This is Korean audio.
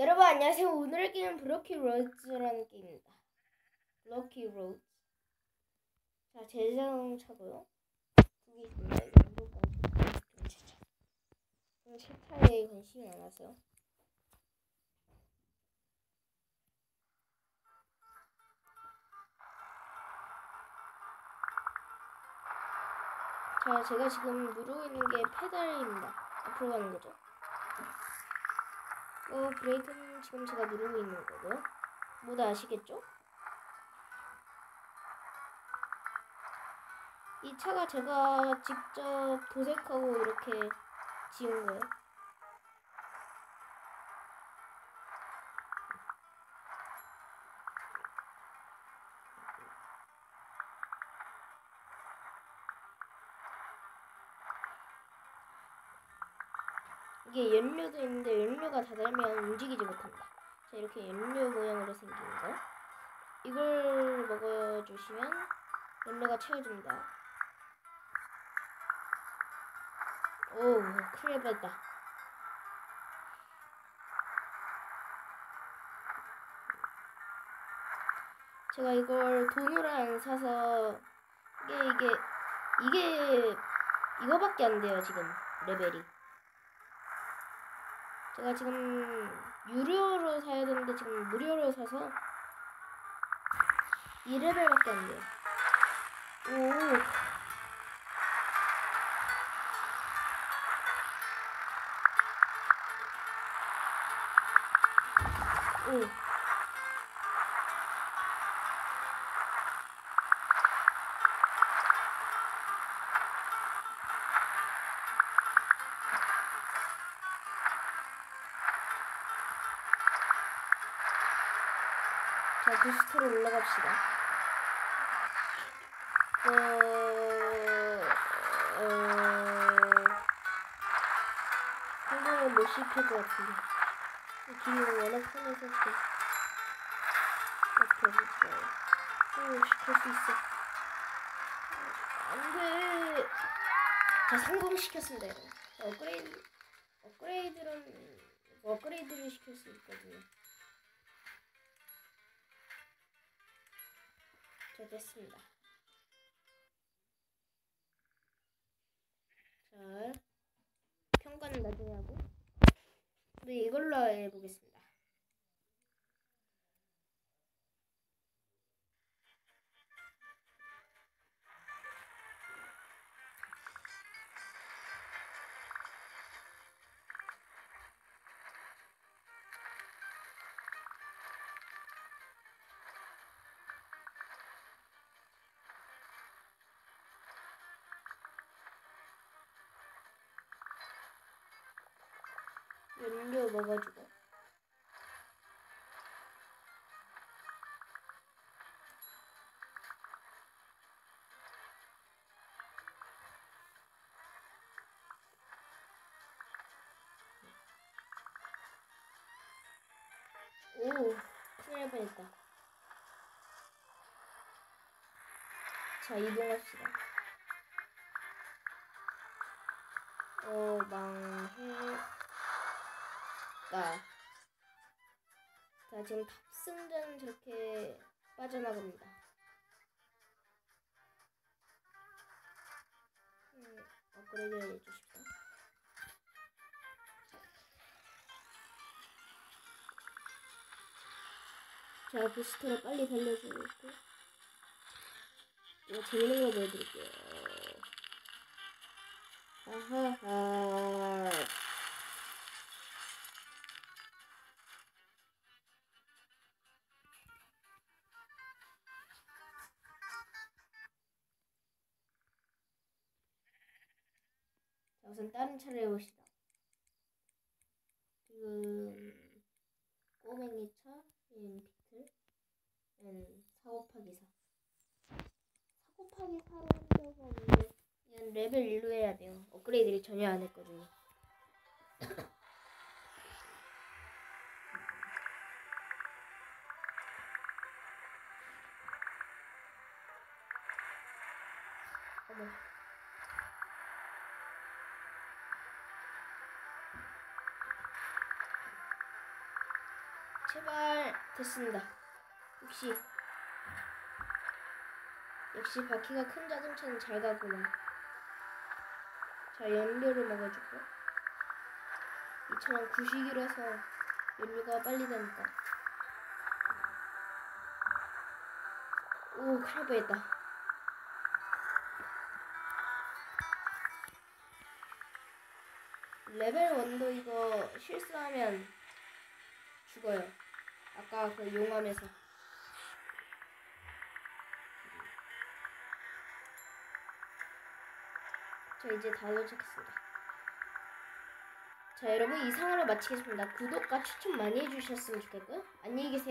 여러분 안녕하세요. 오늘의 게임은 블로키 로즈라는 게임입니다. 블로키 로즈. 자, 제 자동차고요. 두개 있습니다. 차에 관심이 많아서요. 자, 제가 지금 누르고 있는 게 페달입니다. 앞으로 가는 거죠. 어, 브레이크는 지금 제가 누르고 있는 거고요. 모두 아시겠죠? 이 차가 제가 직접 도색하고 이렇게 지은 거예요. 이게 연료도 있는데 연료가 다 달면 움직이지 못합니다. 자 이렇게 연료 모양으로 생긴 거 이걸 먹어주시면 연료가 채워집니다. 오 큰일 날 뻔했다. 제가 이걸 돈으로 안 사서 이게 이게 이게 이거밖에 안 돼요 지금 레벨이. 제가 지금 유료로 사야 되는데 지금 무료로 사서 2레벨밖에 안 돼요. 자, 부스터로 올라갑시다. 어, 어, 성공을 못 시킬 것 같은데. 이 길이 워낙 편해서 지금. 이렇게 해볼게요. 오, 시킬 수 있어. 안 돼. 자, 성공시켰습니다, 이거. 업그레이드, 업그레이드는, 업그레이드를 시킬 수 있거든요. 자, 됐습니다. 자, 평가는 나중에 하고. 네, 이걸로 해보겠습니다. 연료 먹어주고. 오, 큰일 날 뻔했다. 자, 이동합시다. 어, 망해. 가. 자, 지금 탑승자는 저렇게 빠져나갑니다. 음, 업그레이드 해주십시오. 자, 부스터를 빨리 달려주고 있고. 이거 재밌는 거 보여드릴게요. 아하하. 우선 다른 차를 해봅시다. 지금 꼬맹이 차, 얘는 비틀, 얘는 4 곱하기 4. 4 곱하기 4로 한 적은 없는데 얘는 레벨 1로 해야 돼요. 업그레이드를 전혀 안 했거든요. 어머. 제발 됐습니다. 역시 역시 바퀴가 큰 자동차는 잘 가구나. 자 연료를 먹어주고 이 차량 구식이라서 연료가 빨리 다니까. 오 큰일 날 뻔했다. 레벨 1도 이거 실수하면 죽어요. 아까 그 용암에서. 자 이제 다 도착했습니다. 자 여러분 이상으로 마치겠습니다. 구독과 추천 많이 해주셨으면 좋겠고요. 안녕히 계세요.